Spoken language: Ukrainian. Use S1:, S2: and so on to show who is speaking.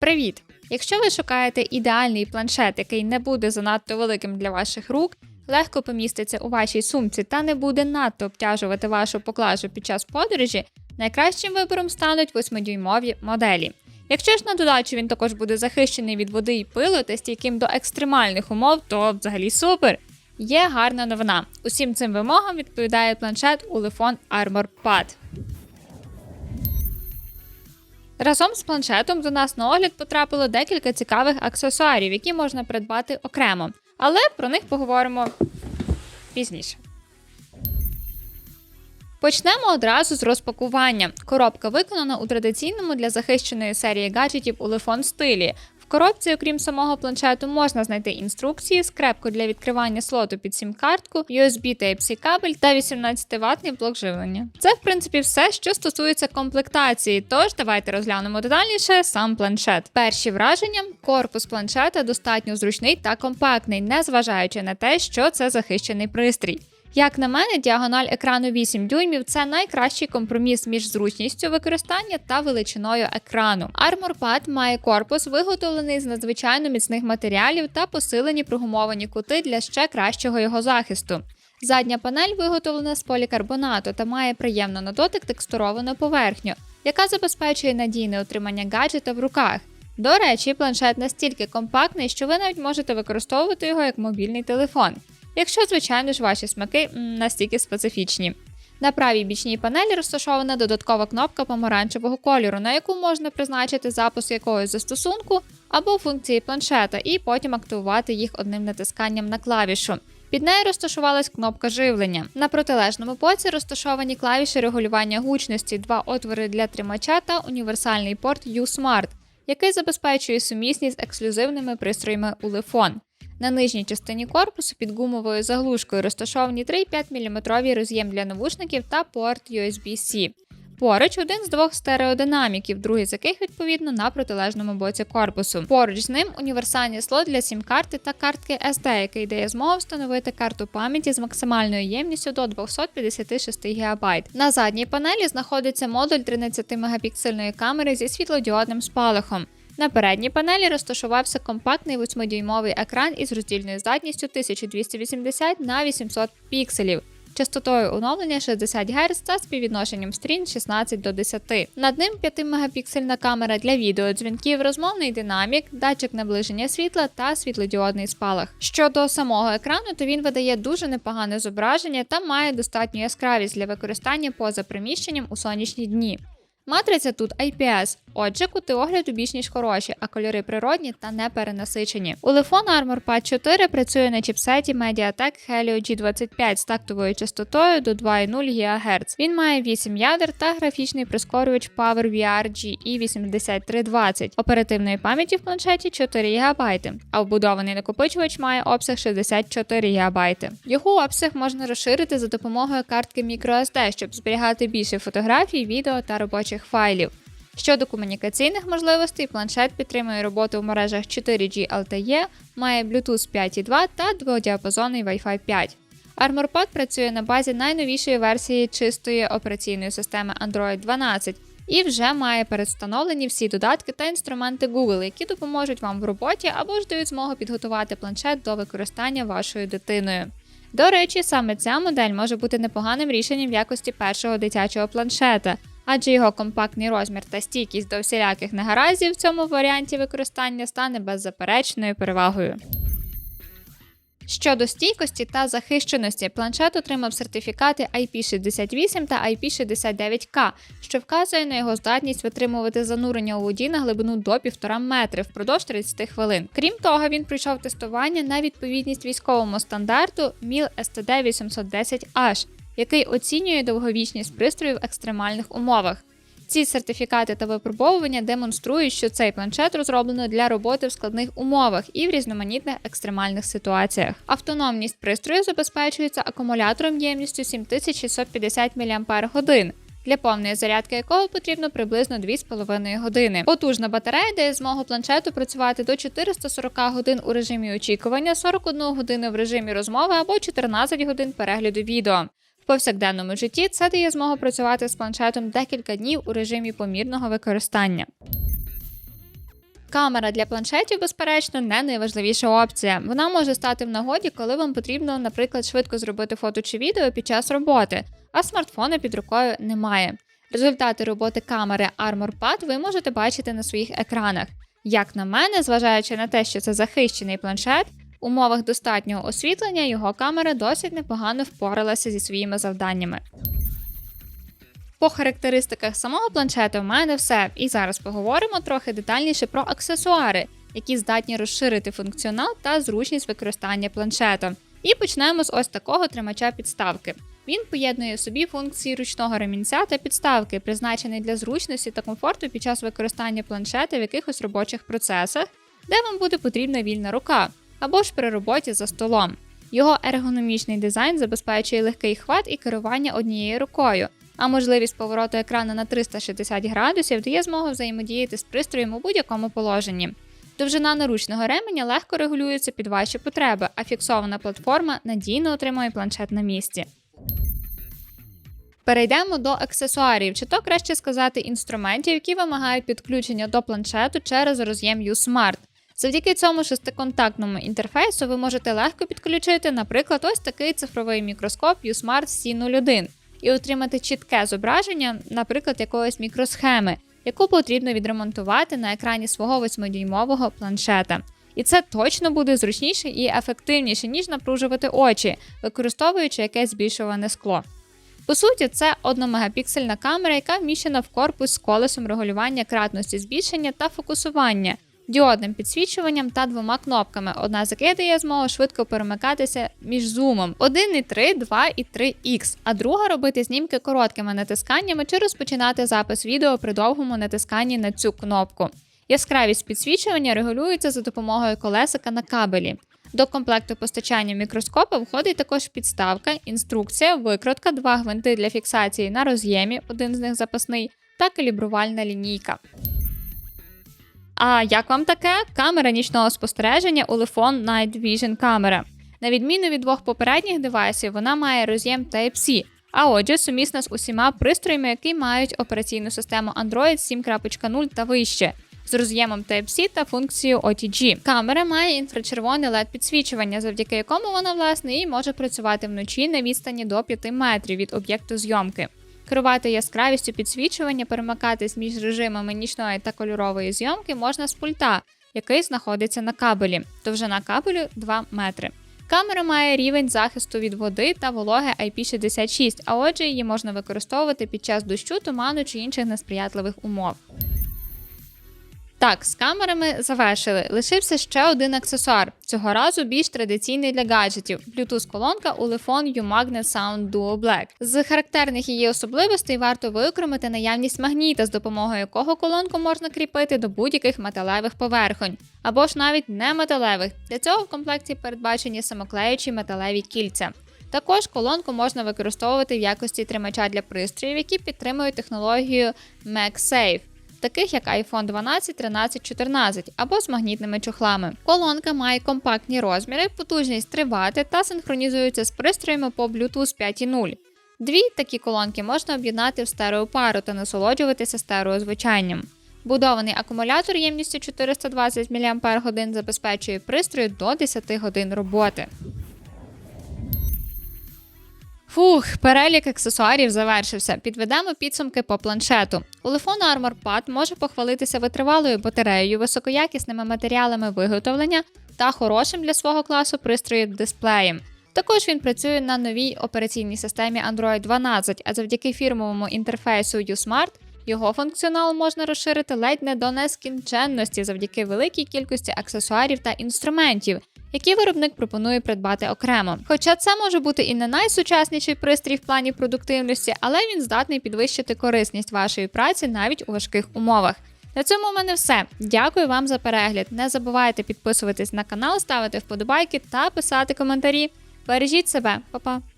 S1: Привіт! Якщо ви шукаєте ідеальний планшет, який не буде занадто великим для ваших рук, легко поміститься у вашій сумці та не буде надто обтяжувати вашу поклажу під час подорожі, найкращим вибором стануть 8-дюймові моделі. Якщо ж на додачу він також буде захищений від води і пилу та стійким до екстремальних умов, то взагалі супер. Є гарна новина. Усім цим вимогам відповідає планшет Ulefone Armor Pad. Разом з планшетом до нас на огляд потрапило декілька цікавих аксесуарів, які можна придбати окремо. Але про них поговоримо пізніше. Почнемо одразу з розпакування. Коробка виконана у традиційному для захищеної серії гаджетів Ulefone стилі. Коробці, окрім самого планшету, можна знайти інструкції, скрепку для відкривання слоту під сім-картку, USB Type-C кабель та 18-ваттний блок живлення. Це, в принципі, все, що стосується комплектації. Тож давайте розглянемо детальніше сам планшет. Перші враження: корпус планшета достатньо зручний та компактний, незважаючи на те, що це захищений пристрій. Як на мене, діагональ екрану 8 дюймів це найкращий компроміс між зручністю використання та величиною екрану. Armor Pad має корпус, виготовлений з надзвичайно міцних матеріалів та посилені прогумовані кути для ще кращого його захисту. Задня панель виготовлена з полікарбонату та має приємно на дотик текстуровану поверхню, яка забезпечує надійне утримання гаджета в руках. До речі, планшет настільки компактний, що ви навіть можете використовувати його як мобільний телефон якщо, звичайно ж, ваші смаки настільки специфічні. На правій бічній панелі розташована додаткова кнопка помаранчевого кольору, на яку можна призначити запуск якогось застосунку або функції планшета, і потім активувати їх одним натисканням на клавішу. Під нею розташувалась кнопка живлення. На протилежному боці розташовані клавіші регулювання гучності, два отвори для тримача та універсальний порт U-Smart, який забезпечує сумісність з ексклюзивними пристроями у Ulefone. На нижній частині корпусу під гумовою заглушкою розташовані 3,5 мм роз'єм для навушників та порт USB-C. Поруч один з двох стереодинаміків, другий з яких відповідно на протилежному боці корпусу. Поруч з ним універсальний слот для сім-карти та картки SD, який дає змогу встановити карту пам'яті з максимальною ємністю до 256 ГБ. На задній панелі знаходиться модуль 13 мегапіксельної камери зі світлодіодним спалахом. На передній панелі розташувався компактний 8-дюймовий екран із роздільною здатністю 1280 на 800 пікселів. Частотою оновлення 60 Гц та співвідношенням стрін 16 до 10. Над ним 5-мегапіксельна камера для відеодзвінків, розмовний динамік, датчик наближення світла та світлодіодний спалах. Щодо самого екрану, то він видає дуже непогане зображення та має достатню яскравість для використання поза приміщенням у сонячні дні. Матриця тут IPS, отже, кути огляду більш ніж хороші, а кольори природні та не перенасичені. У Ulefone Armor Pad 4 працює на чіпсеті MediaTek Helio G25 з тактовою частотою до 2,0 ГГц. Він має 8 ядер та графічний прискорювач PowerVR GE8320. Оперативної пам'яті в планшеті 4 ГБ, а вбудований накопичувач має обсяг 64 ГБ. Його обсяг можна розширити за допомогою картки microSD, щоб зберігати більше фотографій, відео та робочих робочих файлів. Щодо комунікаційних можливостей, планшет підтримує роботу в мережах 4G LTE, має Bluetooth 5.2 та дводіапазонний Wi-Fi 5. ArmorPad працює на базі найновішої версії чистої операційної системи Android 12 і вже має передвстановлені всі додатки та інструменти Google, які допоможуть вам в роботі або ж дають змогу підготувати планшет до використання вашою дитиною. До речі, саме ця модель може бути непоганим рішенням в якості першого дитячого планшета адже його компактний розмір та стійкість до всіляких негараздів в цьому варіанті використання стане беззаперечною перевагою. Щодо стійкості та захищеності, планшет отримав сертифікати IP68 та IP69K, що вказує на його здатність витримувати занурення у воді на глибину до 1,5 метри впродовж 30 хвилин. Крім того, він пройшов тестування на відповідність військовому стандарту MIL STD 810H, який оцінює довговічність пристрою в екстремальних умовах. Ці сертифікати та випробовування демонструють, що цей планшет розроблено для роботи в складних умовах і в різноманітних екстремальних ситуаціях. Автономність пристрою забезпечується акумулятором ємністю 7650 мАч, для повної зарядки якого потрібно приблизно 2,5 години. Потужна батарея дає змогу планшету працювати до 440 годин у режимі очікування, 41 годину в режимі розмови або 14 годин перегляду відео повсякденному житті це дає змогу працювати з планшетом декілька днів у режимі помірного використання. Камера для планшетів, безперечно, не найважливіша опція. Вона може стати в нагоді, коли вам потрібно, наприклад, швидко зробити фото чи відео під час роботи, а смартфона під рукою немає. Результати роботи камери Armor Pad ви можете бачити на своїх екранах. Як на мене, зважаючи на те, що це захищений планшет, в умовах достатнього освітлення його камера досить непогано впоралася зі своїми завданнями. По характеристиках самого планшета в мене все. І зараз поговоримо трохи детальніше про аксесуари, які здатні розширити функціонал та зручність використання планшета. І почнемо з ось такого тримача підставки. Він поєднує собі функції ручного ремінця та підставки, призначений для зручності та комфорту під час використання планшета в якихось робочих процесах, де вам буде потрібна вільна рука, або ж при роботі за столом. Його ергономічний дизайн забезпечує легкий хват і керування однією рукою, а можливість повороту екрану на 360 градусів дає змогу взаємодіяти з пристроєм у будь-якому положенні. Довжина наручного ременя легко регулюється під ваші потреби, а фіксована платформа надійно отримує планшет на місці. Перейдемо до аксесуарів, чи то краще сказати інструментів, які вимагають підключення до планшету через роз'єм U-Smart. Завдяки цьому шестиконтактному інтерфейсу ви можете легко підключити, наприклад, ось такий цифровий мікроскоп U-Smart C01 і отримати чітке зображення, наприклад, якоїсь мікросхеми, яку потрібно відремонтувати на екрані свого 8-дюймового планшета. І це точно буде зручніше і ефективніше, ніж напружувати очі, використовуючи якесь збільшуване скло. По суті, це 1 мегапіксельна камера, яка вміщена в корпус з колесом регулювання кратності збільшення та фокусування, діодним підсвічуванням та двома кнопками, одна з яких дає змогу швидко перемикатися між зумом 1,3, 2 і 3х, а друга робити знімки короткими натисканнями чи розпочинати запис відео при довгому натисканні на цю кнопку. Яскравість підсвічування регулюється за допомогою колесика на кабелі. До комплекту постачання мікроскопа входить також підставка, інструкція, викрутка, два гвинти для фіксації на роз'ємі, один з них запасний, та калібрувальна лінійка. А як вам таке? Камера нічного спостереження Ulefone Night Vision камера. На відміну від двох попередніх девайсів, вона має роз'єм Type-C, а отже, сумісна з усіма пристроями, які мають операційну систему Android 7.0 та вище. З роз'ємом Type-C та функцією OTG. Камера має інфрачервоне led підсвічування, завдяки якому вона власне і може працювати вночі на відстані до 5 метрів від об'єкту зйомки. Керувати яскравістю підсвічування, перемикатись між режимами нічної та кольорової зйомки можна з пульта, який знаходиться на кабелі. Довжина кабелю 2 метри. Камера має рівень захисту від води та вологи IP66, а отже, її можна використовувати під час дощу, туману чи інших несприятливих умов. Так, з камерами завершили. Лишився ще один аксесуар. Цього разу більш традиційний для гаджетів Bluetooth-колонка Ulefone U-Magnet Sound Duo Black. З характерних її особливостей варто виокремити наявність магніта, з допомогою якого колонку можна кріпити до будь-яких металевих поверхонь, або ж навіть не металевих. Для цього в комплекті передбачені самоклеючі металеві кільця. Також колонку можна використовувати в якості тримача для пристроїв, які підтримують технологію MagSafe таких як iPhone 12, 13, 14 або з магнітними чохлами. Колонка має компактні розміри, потужність 3 Вт та синхронізується з пристроями по Bluetooth 5.0. Дві такі колонки можна об'єднати в стереопару та насолоджуватися стереозвучанням. Будований акумулятор ємністю 420 мАч забезпечує пристрою до 10 годин роботи. Фух, перелік аксесуарів завершився. Підведемо підсумки по планшету. Улефон Armor Pad може похвалитися витривалою батареєю, високоякісними матеріалами виготовлення та хорошим для свого класу пристроєм дисплеєм. Також він працює на новій операційній системі Android 12, а завдяки фірмовому інтерфейсу USmart його функціонал можна розширити ледь не до нескінченності завдяки великій кількості аксесуарів та інструментів, які виробник пропонує придбати окремо. Хоча це може бути і не найсучасніший пристрій в плані продуктивності, але він здатний підвищити корисність вашої праці навіть у важких умовах. На цьому в мене все. Дякую вам за перегляд. Не забувайте підписуватись на канал, ставити вподобайки та писати коментарі. Бережіть себе, Па-па!